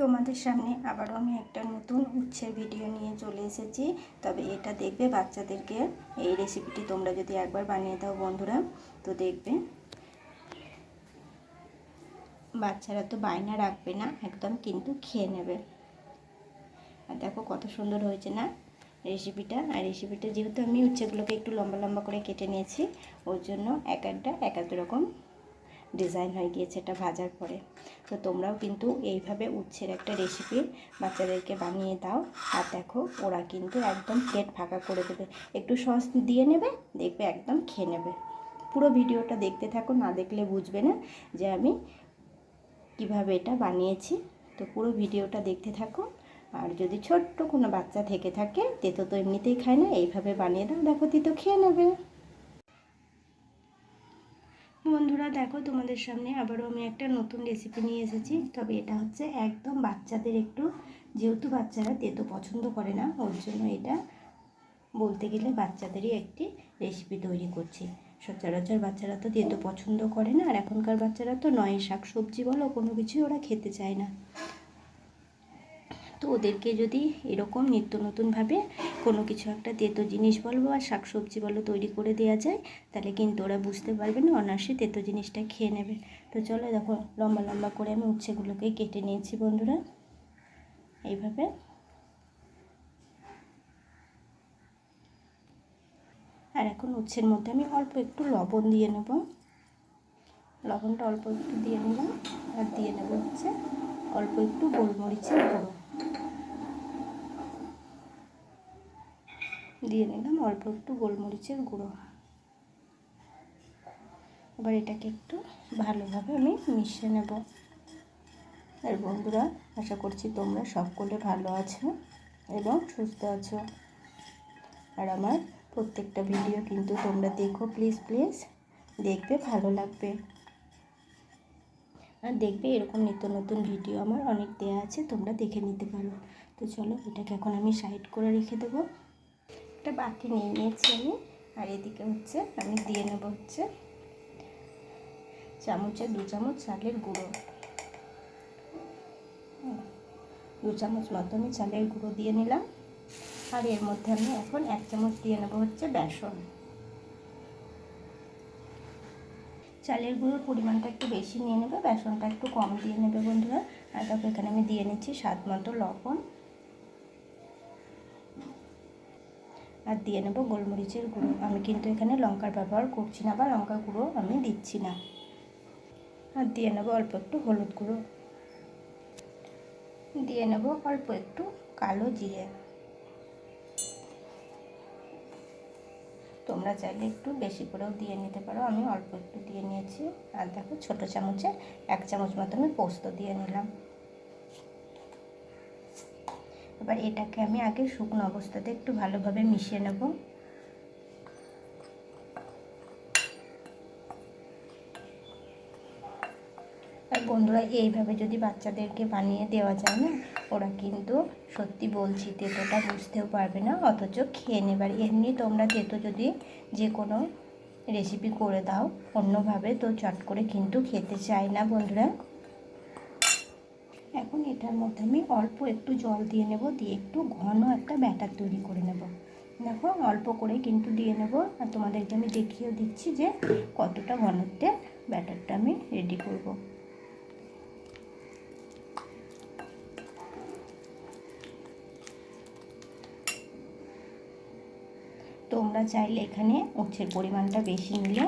তোমাদের সামনে আবারও আমি একটা নতুন উচ্ছের ভিডিও নিয়ে চলে এসেছি। তবে এটা দেখবে বাচ্চাদেরকে। এই রেসিপিটি তোমরা যদি একবার বানিয়ে দাও বন্ধুরা, তো দেখবে। বাচ্চারা তো বায়না রাখবে না, একদম কিন্তু খেয়ে নেবে। আর দেখো কত সুন্দর হয়েছে না রেসিপিটা আর রেসিপিটা যেহেতু আমি উচ্ছেগুলোকে একটু লম্বা লম্বা করে কেটে নিয়েছি, ওর জন্য এক একটা, এক এক রকম ডিজাইন হয়ে গিয়েছে এটা ভাজার পরে। তো তোমরাও কিন্তু এইভাবে উচ্ছের একটা রেসিপি বাচ্চাদেরকে বানিয়ে দাও। আর দেখো, ওরা কিন্তু একদম পেট ফাঁকা করে দেবে। একটু সস দিয়ে নেবে, দেখবে একদম খেয়ে নেবে। পুরো ভিডিওটা দেখতে থাকো, না দেখলে বুঝবে না যে আমি কীভাবে এটা বানিয়েছি। তো পুরো ভিডিওটা দেখতে থাকো। আর যদি ছোট্ট কোনো বাচ্চা থেকে থাকে, তেতো তো এমনিতেই খায় না, এইভাবে বানিয়ে দাও, দেখো, তিতো খেয়ে নেবে বন্ধুরা দেখো তোমাদের সামনে আবারও আমি একটা নতুন রেসিপি নিয়ে এসেছি। তবে এটা হচ্ছে একদম বাচ্চাদের একটু, যেহেতু বাচ্চারা তেতো পছন্দ করে না, ওর জন্য এটা বলতে গেলে বাচ্চাদেরই একটি রেসিপি তৈরি করছি। সচরাচর বাচ্চারা তো তেতো পছন্দ করে না, আর এখনকার বাচ্চারা তো নয়, শাক সবজি বলো, কোনো কিছুই ওরা খেতে চায় না। ওদেরকে যদি এরকম নিত্য নতুনভাবে কোনো কিছু একটা তেতো জিনিস বলো বা শাকসবজি বলো তৈরি করে দেওয়া যায়, তাহলে কিন্তু ওরা বুঝতে পারবে না অনায়াসে তেতো জিনিসটা খেয়ে নেবে। তো চলো দেখো, লম্বা লম্বা করে আমি উচ্ছেগুলোকে কেটে নিয়েছি বন্ধুরা। এইভাবে। আর এখন উচ্ছের মধ্যে আমি অল্প একটু লবণ দিয়ে নেব। লবণটা অল্প একটু দিয়ে নিলাম, আর দিয়ে নেব হচ্ছে অল্প একটু গোলমরিচের গুঁড়ো। দিয়ে নিলাম, অল্প একটু গোলমরিচের গুঁড়ো। এবার এটাকে একটু ভালোভাবে আমি মিশিয়ে নেব। আর বন্ধুরা, আশা করছি তোমরা সকলে ভালো আছো এবং সুস্থ আছো। আর আমার প্রত্যেকটা ভিডিও কিন্তু তোমরা দেখো, প্লিজ প্লিজ। দেখবে, ভালো লাগবে। আর দেখবে, এরকম নিত্য নতুন ভিডিও আমার অনেক দেওয়া আছে, তোমরা দেখে নিতে পারো। তো চলো, এটাকে এখন আমি সাইড করে রেখে দেবো। একটা বাটি নিয়ে নিয়েছি আমি। আর এদিকে হচ্ছে আমি দিয়ে নেব হচ্ছে চামচে দু চামচ চালের গুঁড়ো। দু চামচ মতো আমি চালের গুঁড়ো দিয়ে নিলাম। আর এর মধ্যে আমি এখন এক চামচ দিয়ে নেব হচ্ছে বেসন। চালের গুঁড়োর পরিমাণটা একটু বেশি নিয়ে নেবে, বেসনটা একটু কম দিয়ে নেবে বন্ধুরা। আর তারপর এখানে আমি দিয়ে নিচ্ছি স্বাদ মতো লবণ। আর দিয়ে নেব গোলমরিচের গুঁড়ো। আমি কিন্তু এখানে লঙ্কার ব্যবহার করছি না বা লঙ্কার গুঁড়ো আমি দিচ্ছি না। আর দিয়ে নেব অল্প একটু হলুদ গুঁড়ো। দিয়ে নেব অল্প একটু কালো জিরে। তোমরা চাইলে একটু বেশি করেও দিয়ে নিতে পারো। আমি অল্প একটু দিয়ে নিয়েছি। আর দেখো ছোটো চামচে এক চামচ মতো আমি পোস্ত দিয়ে নিলাম। এবার এটাকে আমি আগে শুকনো অবস্থাতে একটু ভালোভাবে মিশিয়ে নেব। আর বন্ধুরা, এইভাবে যদি বাচ্চাদেরকে বানিয়ে দেওয়া যায় না, ওরা কিন্তু সত্যি বলছি তেতোটা বুঝতেও পারবে না, অথচ খেয়ে নেবার এমনি তোমরা তেতো যদি যে কোনো রেসিপি করে দাও, অন্যভাবে তো চট করে কিন্তু খেতে চায় না বন্ধুরা। এখন এটার মধ্যে আমি অল্প একটু জল দিয়ে নেব, দিয়ে একটু ঘন একটা ব্যাটার তৈরি করে নেব। দেখো, অল্প করে কিন্তু দিয়ে নেব। আর তোমাদেরকে আমি দেখিয়ে দিচ্ছি যে কতটা ঘনত্বের ব্যাটারটা আমি রেডি করব। তোমরা চাইলে এখানে উচ্ছের পরিমাণটা বেশি নিলে।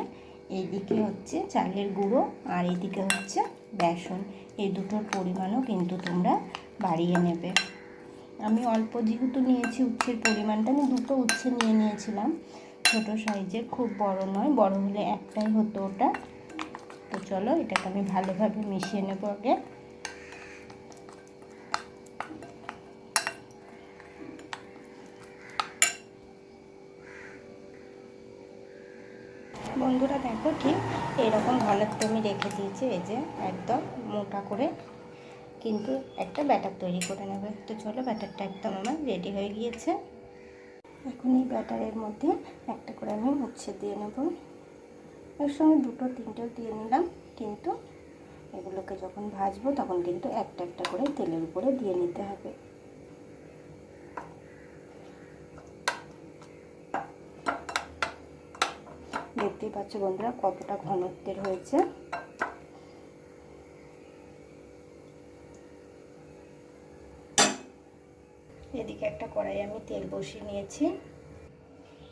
এইদিকে হচ্ছে চালের গুঁড়ো আর এইদিকে হচ্ছে বেসন, এই দুটোর পরিমাণও কিন্তু তোমরা বাড়িয়ে নেবে। আমি অল্প যেহেতু নিয়েছি উচ্ছের পরিমাণটা, আমি দুটো উচ্ছে নিয়ে নিয়েছিলাম। ছোট সাইজের খুব বড় নয়, বড় হলে একটাই হতো ওটা। তো চলো, এটাকে আমি ভালোভাবে মিশিয়ে নেব আগে। বন্ধুরা দেখো ঠিক এরকম ঘনত্ব আমি রেখে দিয়েছি, এই যে একদম মোটা করে। কিন্তু একটা ব্যাটার তৈরি করে নেবে। তো চলো ব্যাটারটা একদম আমার রেডি হয়ে গিয়েছে। এখন এই ব্যাটারের মধ্যে একটা করে আমি উচ্ছে দিয়ে নেব। এর সঙ্গে দুটো, তিনটেও দিয়ে নিলাম, কিন্তু এগুলোকে যখন ভাজবো তখন কিন্তু একটা একটা করে তেলের উপরে দিয়ে নিতে হবে। দেখতেই পাচ্ছ বন্ধুরা, কতটা ঘনত্বের হয়েছে। এদিকে একটা কড়াই আমি তেল বসিয়ে নিয়েছি।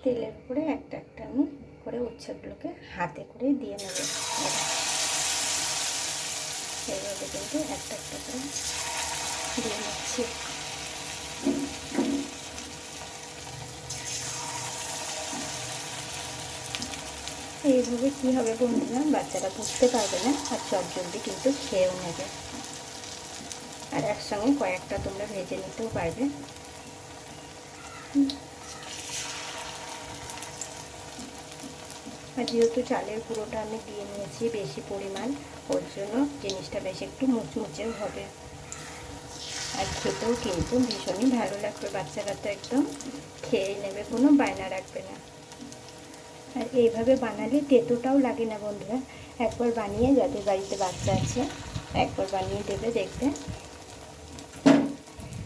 তেলের উপরে একটা একটা আমি করে উচ্ছেগুলোকে হাতে করে দিয়ে নেব। এইভাবে কিন্তু একটা একটা করে দিয়ে নিচ্ছি। এইভাবে কী হবে বন্ধুরা বাচ্চারা বুঝতে পারবে না, আর চট জলদি কিন্তু খেয়েও নেবে। আর একসঙ্গে কয়েকটা তোমরা ভেজে নিতেও পারবে। আর যেহেতু চালের গুঁড়োটা আমি দিয়ে নিয়েছি বেশি পরিমাণ, ওর জন্য জিনিসটা বেশ একটু মুচমুচেও হবে। আর খেতেও কিন্তু ভীষণই ভালো লাগবে, বাচ্চারা তো একদম খেয়ে নেবে, কোনো বায়না রাখবে না। আর এইভাবে বানালে তেতোটাও লাগে না বন্ধুরা। একবার বানিয়ে যাদের বাড়িতে বাচ্চা আছে, একবার বানিয়ে দেবে দেখবে।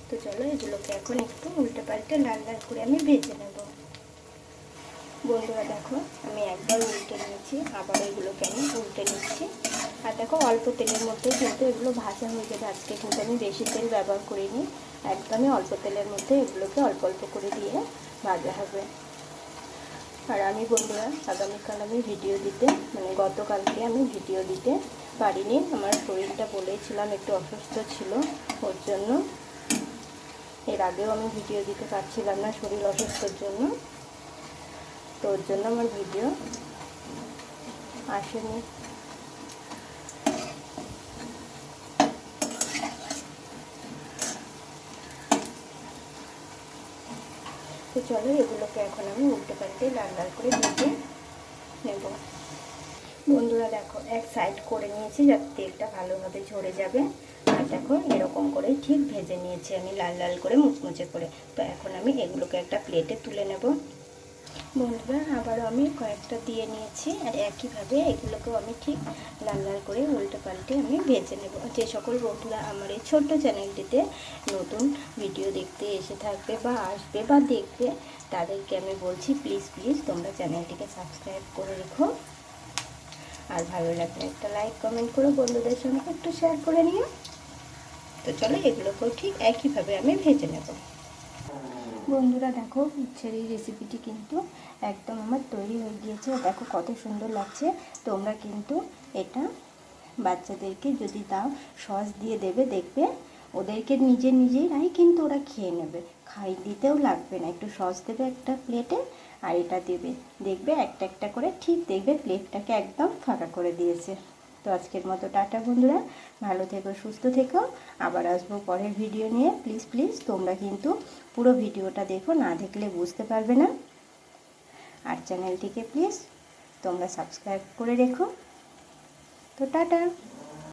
তো চলো এগুলোকে এখন একটু উল্টে পাল্টে লাল লাল করে আমি ভেজে নেব। বন্ধুরা দেখো, আমি একবার উল্টে নিয়েছি, আবার এগুলোকে আমি উল্টে নিচ্ছি। আর দেখো, অল্প তেলের মধ্যে কিন্তু এগুলো ভাজা হয়ে যাবে। আজকে কিন্তু আমি বেশি তেল ব্যবহার করিনি। একদমই অল্প তেলের মধ্যে এগুলোকে অল্প অল্প করে দিয়ে ভাজা হবে। আর আমি বন্ধুরা আগামীকাল আমি ভিডিও দিতে মানে গতকালকে আমি ভিডিও দিতে পারিনি। আমার শরীরটা বলেছিলাম একটু অসুস্থ ছিল, ওর জন্য। এর আগেও আমি ভিডিও দিতে পারছিলাম না শরীর অসুস্থর জন্য। তো ওর জন্য আমার ভিডিও আসেনি। তো চলো, এগুলোকে এখন আমি উল্টে পাল্টে লাল লাল করে ভেজে নেব। বন্ধুরা দেখো, এক সাইড করে নিয়েছি যাতে তেলটা ভালোভাবে ঝরে যাবে। আর দেখো, এরকম করে ঠিক ভেজে নিয়েছি আমি লাল লাল করে মুচমুচে করে। তো এখন আমি এগুলোকে একটা প্লেটে তুলে নেব। বন্ধুরা আবারও আমি কয়েকটা দিয়ে নিয়েছি আর একইভাবে এগুলোকেও আমি ঠিক লাল লাল করে উল্টে পাল্টে আমি ভেজে নেব। যে সকল বন্ধুরা আমার এই ছোট্ট চ্যানেলটিতে নতুন ভিডিও দেখতে এসে থাকবে বা আসবে বা দেখবে, তাদেরকে আমি বলছি প্লিজ প্লিজ তোমরা চ্যানেলটিকে সাবস্ক্রাইব করে রেখো। আর ভালো লাগলে একটা লাইক, কমেন্ট করো বন্ধুদের সঙ্গে একটু শেয়ার করে নিও। তো চলো এগুলোকেও ঠিক একইভাবে আমি ভেজে নেব। বন্ধুরা দেখো উচ্ছের এই রেসিপিটি কিন্তু একদম আমার তৈরি হয়ে গিয়েছে। দেখো কত সুন্দর লাগছে। তোমরা কিন্তু এটা বাচ্চাদেরকে যদি দাও, সস দিয়ে দেবে, দেখবে ওদেরকে নিজে নিজেই নিজেরাই কিন্তু ওরা খেয়ে নেবে। খাই দিতেও লাগবে না। একটু সস দেবে একটা প্লেটে আর এটা দেবে। দেখবে একটা একটা করে ঠিক দেখবে প্লেটটাকে একদম ফাঁকা করে দিয়েছে। তো আজকের মতো টাটা বন্ধুরা, ভালো থেকো, সুস্থ থেকো। আবার আসব পরের ভিডিও নিয়ে। প্লিজ প্লিজ তোমরা কিন্তু পুরো ভিডিওটা দেখো, না দেখলে বুঝতে পারবে না। আর চ্যানেলটিকে প্লিজ তোমরা সাবস্ক্রাইব করে রেখো। তো টাটা।